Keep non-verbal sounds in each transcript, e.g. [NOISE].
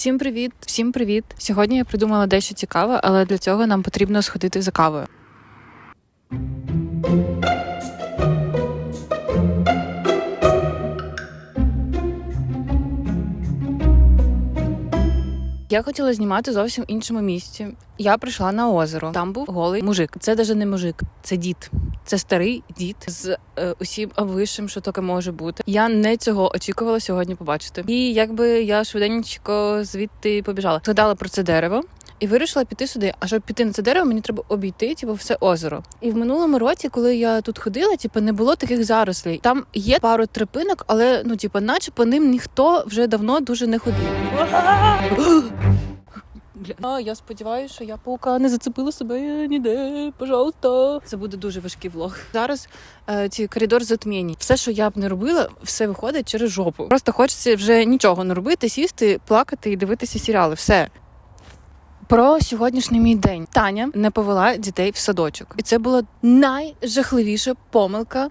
Всім привіт! Всім привіт! Сьогодні я придумала дещо цікаве, але для цього нам потрібно сходити за кавою. Я хотіла знімати зовсім іншому місці. Я прийшла на озеро. Там був голий мужик. Це навіть не мужик, це дід. Це старий дід з е, усім вищим, що таке може бути. Я не цього очікувала сьогодні побачити. І якби я швиденько звідти побіжала. Згадала про це дерево. І вирішила піти сюди. А щоб піти на це дерево, мені треба обійти типу, все озеро. І в минулому році, коли я тут ходила, типу, не було таких зарослей. Там є пару тропинок, але ну, типу, наче по ним ніхто вже давно дуже не ходив. [GASPS] [GASPS] [GASPS] Бля. Я сподіваюся, що я паука не зацепила себе ніде. Пожалуйста. Це буде дуже важкий влог. Зараз е, ці коридор затмінь. Все, що я б не робила, все виходить через жопу. Просто хочеться вже нічого не робити, сісти, плакати і дивитися серіали. Все. Про сьогоднішній мій день Таня не повела дітей в садочок, і це була найжахливіша помилка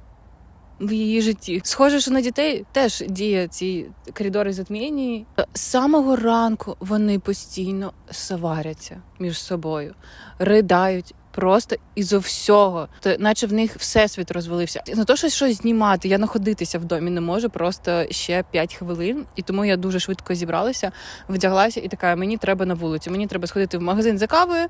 в її житті. Схоже, що на дітей теж діє ці коридори затмінні. З самого ранку вони постійно сваряться між собою, ридають. Просто із-за всього, то наче в них всесвіт розвалився. На то, що щось знімати, я знаходитися в домі не можу просто ще 5 хвилин, і тому я дуже швидко зібралася, вдяглася і така: мені треба на вулицю. Мені треба сходити в магазин за кавою,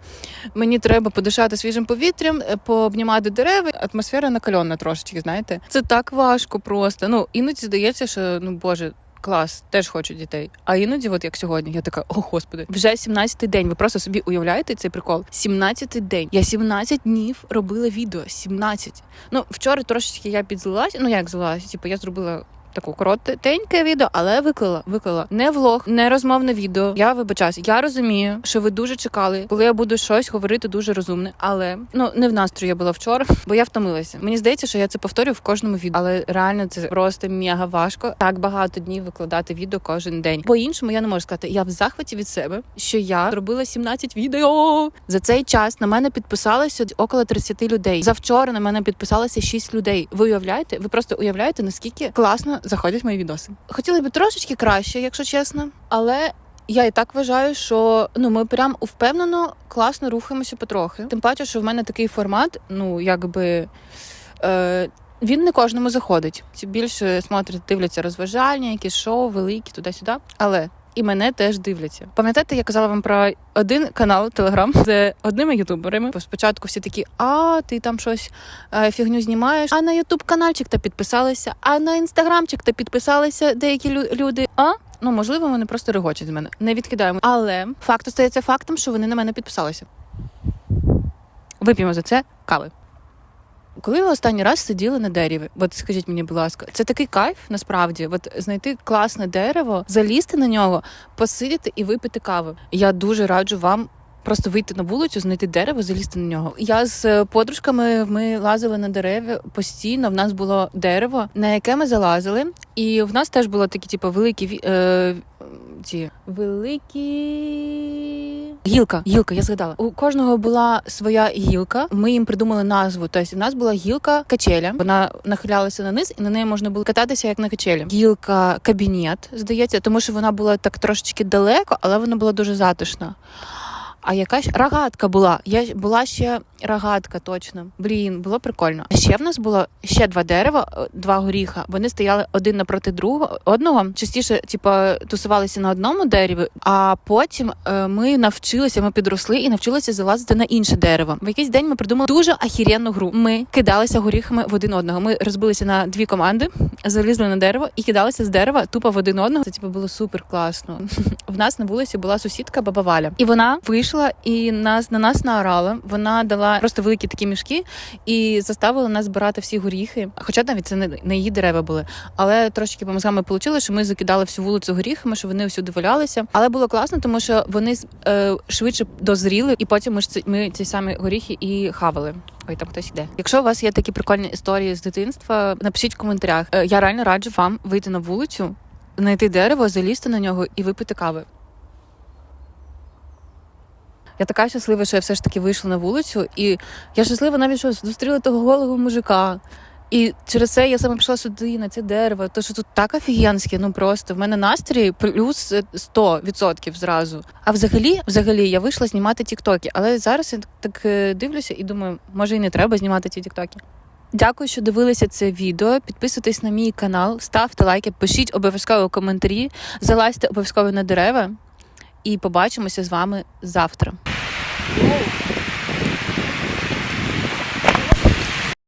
мені треба подишати свіжим повітрям, е, пообнімати дерева. Атмосфера накальонна трошечки. Знаєте, це так важко просто. Ну іноді здається, що ну боже. Клас, теж хочу дітей. А іноді, от як сьогодні, я така, о господи, вже 17-й день. Ви просто собі уявляєте цей прикол? 17-й день. Я 17 днів робила відео. 17. Ну вчора трошечки я підзлилась. Ну як злилась? Типу, я зробила. Таку коротеньке відео, але виклала, виклала не влог, не розмовне відео. Я вибачаюсь. Я розумію, що ви дуже чекали, коли я буду щось говорити дуже розумне. Але ну не в настрої я була вчора, [LAUGHS] бо я втомилася. Мені здається, що я це повторюю в кожному відео. Але реально це просто мега важко. Так багато днів викладати відео кожен день. По іншому я не можу сказати. Я в захваті від себе, що я зробила 17 відео. За цей час на мене підписалося около 30 людей. За вчора на мене підписалося 6 людей. Ви уявляєте? Ви просто уявляєте, наскільки класно заходять мої відоси. Хотіли б трошечки краще, якщо чесно, але. Я і так вважаю, що ну ми прям впевнено класно рухаємося потрохи. Тим паче, що в мене такий формат, ну якби е, він не кожному заходить. Більше смотрять, дивляться розважальні, якісь шоу, великі туди-сюди. Але і мене теж дивляться. Пам'ятаєте, я казала вам про один канал Телеграм з одними ютуберами. Спочатку всі такі, а ти там щось е, фігню знімаєш. А на ютуб каналчик та підписалися, а на інстаграмчик та підписалися деякі лю- люди. А ну можливо, вони просто регочуть з мене. Не відкидаємо. Але факт остається фактом, що вони на мене підписалися. Вип'ємо за це кави. Коли ви останній раз сиділи на дереві, от скажіть мені, будь ласка, це такий кайф насправді. От знайти класне дерево, залізти на нього, посидіти і випити каву. Я дуже раджу вам. Просто вийти на вулицю, знайти дерево, залізти на нього. Я з е, подружками ми лазили на дереві постійно. В нас було дерево, на яке ми залазили, і в нас теж було такі, типу, великі е, ці великі гілка. Гілка, я згадала. У кожного була своя гілка. Ми їм придумали назву. Тобто, у нас була гілка качеля. Вона нахилялася на низ, і на неї можна було кататися як на качелі. Гілка кабінет, здається, тому що вона була так трошечки далеко, але вона була дуже затишна. А якась рогатка була. Я була ще рогатка, точно. Блін, було прикольно. А ще в нас було ще два дерева, е, два горіха. Вони стояли один напроти другого одного. Частіше, типу, тусувалися на одному дереві, а потім е, ми навчилися, ми підросли і навчилися залазити на інше дерево. В якийсь день ми придумали дуже ахіренну гру. Ми кидалися горіхами в один одного. Ми розбилися на дві команди, залізли на дерево і кидалися з дерева тупо в один одного. Це типу було супер класно. [LAUGHS] В нас на вулиці була сусідка баба Валя, і вона вийшла і нас на нас наорала. Вона дала просто великі такі мішки і заставила нас збирати всі горіхи. Хоча навіть це не, не її дерева були. Але трошки по мозгами вийшло, що ми закидали всю вулицю горіхами, що вони всюди валялися. Але було класно, тому що вони е, швидше дозріли, і потім ми ж ці, ми ці самі горіхи і хавали. Ой, там хтось іде. Якщо у вас є такі прикольні історії з дитинства, напишіть в коментарях. Е, Я реально раджу вам вийти на вулицю, знайти дерево, залізти на нього і випити кави. Я така щаслива, що я все ж таки вийшла на вулицю, і я щаслива навіть, що зустріла того голого мужика. І через це я саме пішла сюди на це дерево. То що тут так офігенське, ну просто в мене настрій плюс е, 100% зразу. А взагалі, взагалі, я вийшла знімати тіктоки, але зараз я так е, дивлюся і думаю, може і не треба знімати ці тіктоки. Дякую, що дивилися це відео. Підписуйтесь на мій канал, ставте лайки, пишіть обов'язково коментарі, залазьте обов'язково на дерева. І побачимося з вами завтра. Whoa.